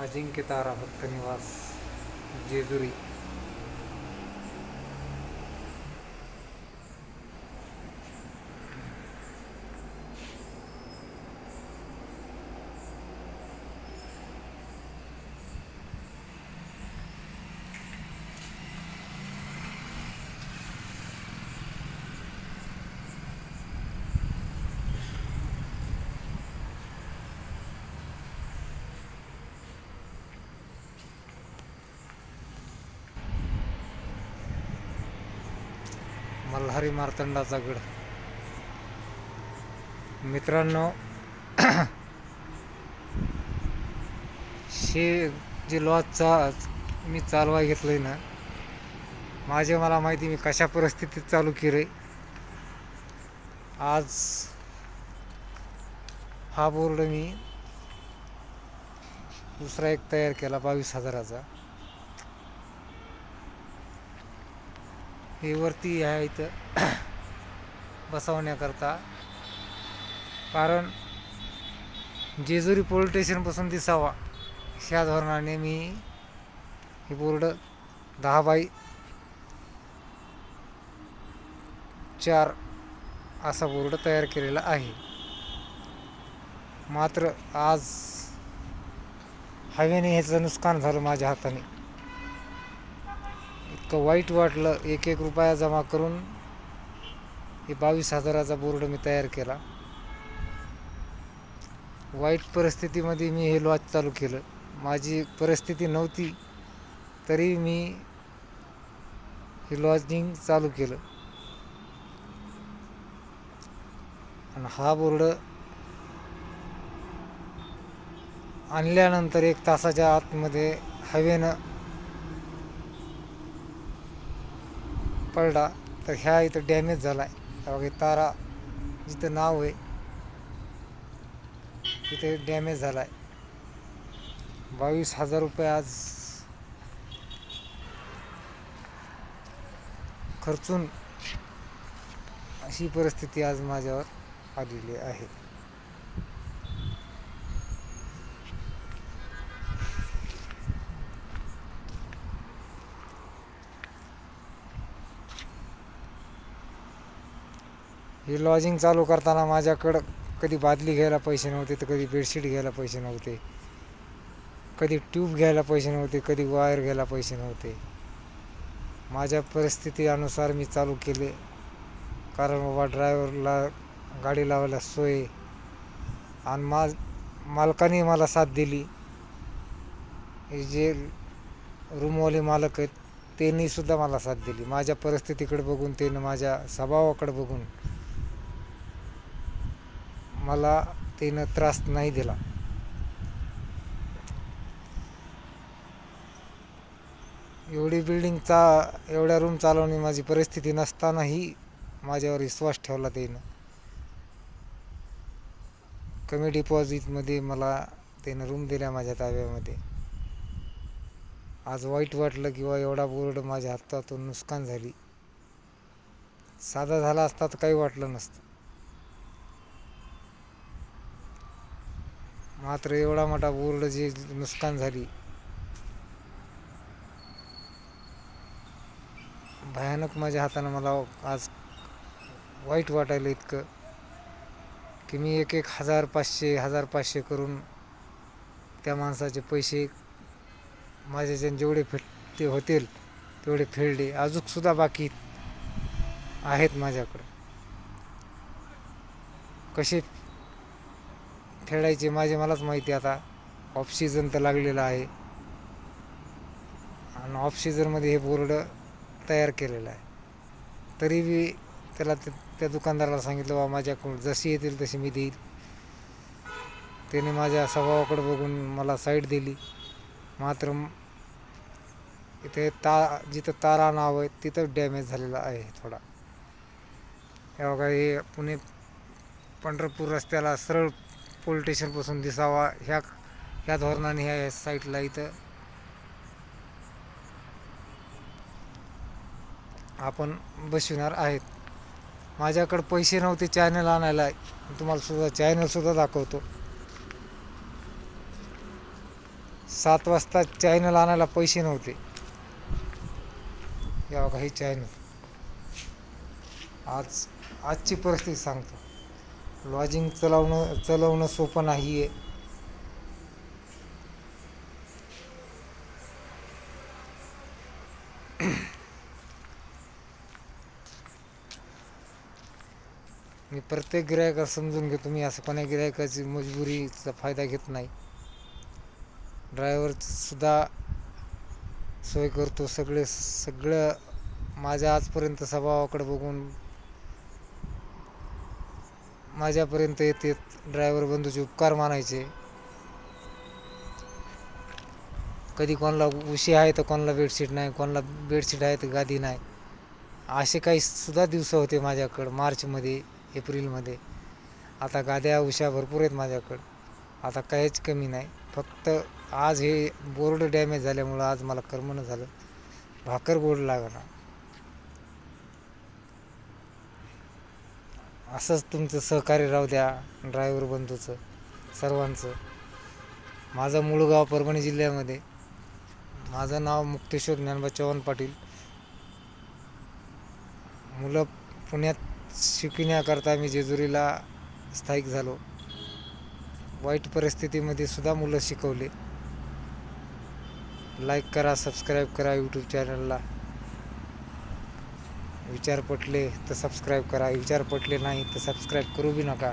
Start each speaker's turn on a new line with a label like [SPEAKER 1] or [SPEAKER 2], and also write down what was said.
[SPEAKER 1] अजिंक्य तारा भक्त निवास जेजुरी. मल्हारी मार्तंडाचा गड. मित्रांनो शे जे लॉजचा मी चालवाय आहे ना माझे मला माहिती मी कशा परिस्थितीत चालू केले आज हा बोर्ड मी दुसरा एक तयार केला बावीस हजाराचा. हे वरती आहे इथं. बसवण्याकरता. कारण जेजुरी पोलीस स्टेशनपासून दिसावा. ह्या धोरणाने मी हे बोर्ड दहा बाय चार असा बोर्ड तयार केलेला आहे. मात्र आज हवेने ह्याचं नुकसान झालं माझ्या हाताने. इतकं वाईट वाटलं एक एक रुपया जमा करून हे बावीस हजाराचा बोर्ड मी तयार केला. वाईट परिस्थितीमध्ये मी हे लॉज चालू केलं. माझी परिस्थिती नव्हती तरी मी हे लॉजिंग चालू केलं. आणि हा बोर्ड आणल्यानंतर एक तासाच्या आतमध्ये हवेनं पडला तर ह्या इथं डॅमेज झाला आहे बघा तारा जिथं नाव आहे तिथे डॅमेज झाला आहे बावीस हजार रुपये आज खर्चून अशी परिस्थिती आज माझ्यावर आलेली आहे. हे लॉजिंग चालू करताना माझ्याकडं कधी बादली घ्यायला पैसे नव्हते तर कधी बेडशीट घ्यायला पैसे नव्हते. कधी ट्यूब घ्यायला पैसे नव्हते कधी वायर घ्यायला पैसे नव्हते. माझ्या परिस्थितीनुसार मी चालू केले. कारण बाबा ड्रायव्हरला गाडी लावायला सोय. आणि मा मालकाने मला साथ दिली. जे रूमवाले मालक आहेत त्यांनीसुद्धा मला साथ दिली. माझ्या परिस्थितीकडे बघून त्यानं माझ्या स्वभावाकडे बघून मला त्यानं त्रास नाही दिला. एवढी बिल्डिंगचा एवढ्या रूम चालवणे माझी परिस्थिती नसतानाही माझ्यावर विश्वास ठेवला त्यानं कमी डिपॉझिटमध्ये मला त्यानं रूम दिल्या माझ्या ताब्यामध्ये. आज वाईट वाटलं किंवा एवढा बोर्ड माझ्या हातातून नुकसान झाली. साधा झाला असता तर काही वाटलं नसतं. मात्र एवढा मोठा बोर्ड जे नुकसान झाली. भयानक माझ्या हातानं मला आज वाईट वाटायला इतकं की मी एक एक हजार पाचशे हजार पाचशे करून त्या माणसाचे पैसे माझ्याच्यानं जेवढे फेटते होतील तेवढे फेडले. अजूनसुद्धा बाकी आहेत माझ्याकडं. कसे खेळायचे माझे मलाच माहिती आता. ऑफ सीझन तर लागलेलं आहे. आणि ऑफ सीझनमध्ये हे बोर्ड तयार केलेलं आहे. तरी बी त्याला ते त्या दुकानदाराला सांगितलं बा माझ्याकडून जशी येतील तशी मी देईल त्याने माझ्या स्वभावाकडे बघून मला साईड दिली. मात्र इथे ता जिथं तारा नाव आहे तिथं डॅमेज झालेला आहे थोडा. हे बघा हे पुणे पंढरपूर रस्त्याला सरळ पोलीस स्टेशनपासून दिसावा ह्या ह्या धोरणाने ह्या साईटला इथं आपण बसविणार आहेत. माझ्याकडे पैसे नव्हते चॅनल आणायला. तुम्हाला सुद्धा चॅनलसुद्धा दाखवतो. सात वाजता चॅनल आणायला पैसे नव्हते. या बघा ही चॅनल आज आजची परिस्थिती सांगतो. लॉजिंग चलावणं चलवणं सोपं नाही आहे मी प्रत्येक गिरायका समजून घेतो मी असं कोण्या गिरायकाची मजबुरीचा फायदा घेत नाही. ड्रायव्हरसुद्धा सोय करतो सगळे सगळं माझ्या आजपर्यंत स्वभावाकडे बघून माझ्यापर्यंत येते ड्रायव्हर बंधूचे उपकार मानायचे. कधी कोणाला उशी आहे तर कोणाला बेडशीट नाही कोणाला बेडशीट आहे तर गादी नाही. असे काही सुद्धा दिवस होते माझ्याकडं मार्चमध्ये एप्रिलमध्ये. आता गाद्या उशा भरपूर आहेत माझ्याकडं. आता काहीच कमी नाही. फक्त आज हे बोर्ड डॅमेज झाल्यामुळं आज मला करमणं झालं. भाकर गोड लागणार. असंच तुमचं सहकार्य राहू द्या ड्रायव्हर बंधूचं सर्वांचं. माझं मूळ गाव परभणी जिल्ह्यामध्ये. माझं नाव मुक्तेश्वर ज्ञानबा चव्हाण पाटील. मुलं पुण्यात शिकण्याकरता मी जेजुरीला स्थायिक झालो. वाईट परिस्थितीमध्ये सुद्धा मुलं शिकवले. लाईक करा सबस्क्राईब करा यूट्यूब चॅनलला विचार पटले तर सबस्क्राईब करा. विचार पटले नाही तर सबस्क्राईब करू बी नका.